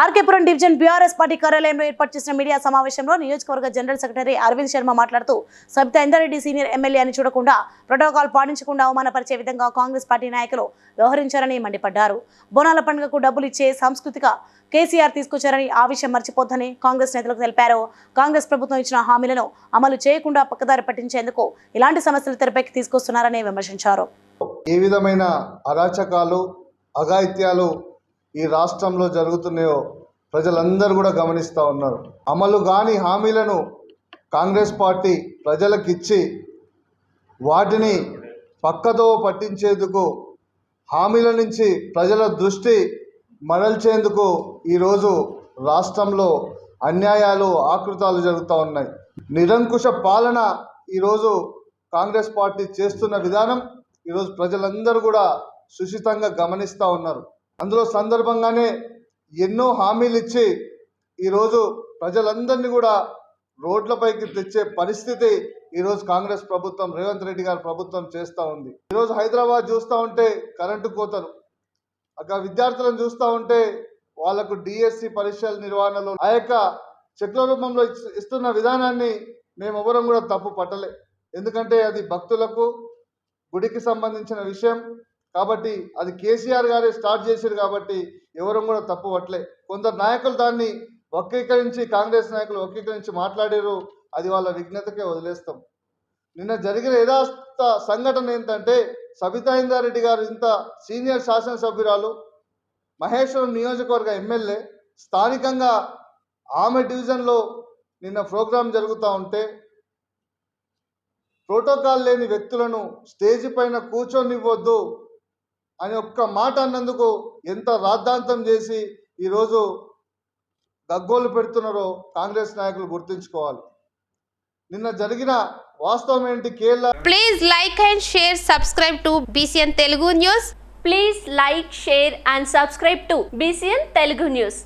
RK Puram division BRS party కార్యాలయంలో ఏర్పాటు చేసిన మీడియా సమావేశంలో నియోజకవర్గ జనరల్ సెక్రటరీ అరవింద్ శర్మ మాట్లాడుతూ సబితా ఇందారెడ్డి సీనియర్ ఎమ్మెల్యే అని చూడకుండా ప్రోటోకాల్ పాటించకుండా అవమానపరిచే విధంగా కాంగ్రెస్ పార్టీ నాయకులు వ్యవహరించారని మండిపడ్డారు. బోనాల పండుగకు డబ్బులు ఇచ్చే సాంస్కృతిక కేసీఆర్ తీసుకొచ్చారని ఆ విషయం మర్చిపోద్దని కాంగ్రెస్ నేతలకు తెలిపారు. కాంగ్రెస్ ప్రభుత్వం ఇచ్చిన హామీలను అమలు చేయకుండా పక్కదారి పట్టించేందుకు ఇలాంటి సమస్యలు తెరపైకి తీసుకొస్తున్నారని విమర్శించారు. ఏ విధమైన అరాచకాలు అఘాయిత్యాలు ఈ రాష్ట్రంలో జరుగుతున్నాయో ప్రజలందరూ కూడా గమనిస్తూ ఉన్నారు. అమలు కాని హామీలను కాంగ్రెస్ పార్టీ ప్రజలకు ఇచ్చి వాటిని పక్కతో పట్టించేందుకు హామీల నుంచి ప్రజల దృష్టి మరల్చేందుకు ఈరోజు రాష్ట్రంలో అన్యాయాలు ఆకృతాలు జరుగుతూ ఉన్నాయి. నిరంకుశ పాలన ఈరోజు కాంగ్రెస్ పార్టీ చేస్తున్న విధానం ఈరోజు ప్రజలందరూ కూడా సుషితంగా గమనిస్తూ ఉన్నారు. అందులో సందర్భంగానే ఎన్నో హామీలు ఇచ్చి ఈరోజు ప్రజలందరినీ కూడా రోడ్లపైకి తెచ్చే పరిస్థితి ఈరోజు కాంగ్రెస్ ప్రభుత్వం రేవంత్ రెడ్డి గారి ప్రభుత్వం చేస్తూ ఉంది. ఈరోజు హైదరాబాద్ చూస్తూ ఉంటే కరెంటు కోతలు. అక్కడ విద్యార్థులను చూస్తూ ఉంటే వాళ్ళకు డిఎస్సి పరీక్షల నిర్వహణలో ఆ యొక్క చెక్ల రూపంలో ఇస్తున్న విధానాన్ని మేము ఎవరం కూడా తప్పు పట్టలే. ఎందుకంటే అది భక్తులకు గుడికి సంబంధించిన విషయం. కాబట్టి అది కేసీఆర్ గారే స్టార్ట్ చేశారు కాబట్టి ఎవరు కూడా తప్పు పట్టలే. కొందరు నాయకులు దాన్ని వక్రీకరించి కాంగ్రెస్ నాయకులు వక్రీకరించి మాట్లాడారు అది వాళ్ళ విఘ్నతకే వదిలేస్తాం. నిన్న జరిగిన యథార్థ సంఘటన ఏంటంటే సబితా ఇందారెడ్డి గారు ఇంత సీనియర్ శాసనసభ్యురాలు మహేశ్వరం నియోజకవర్గ ఎమ్మెల్యే స్థానికంగా ఆమె డివిజన్లో నిన్న ప్రోగ్రాం జరుగుతూ ఉంటే ప్రోటోకాల్ లేని వ్యక్తులను స్టేజ్ పైన కూర్చొనివ్వద్దు అని ఒక్క మాట అన్నందుకు ఎంత రాద్ధాంతం చేసి ఈరోజు దగ్గోలు పెడుతున్నారో కాంగ్రెస్ నాయకులు గుర్తుంచుకోవాలి. నిన్న జరిగిన వాస్తవం ఏంటి Kerala? Please like and share subscribe to BCN Telugu news please like share and subscribe to BCN Telugu news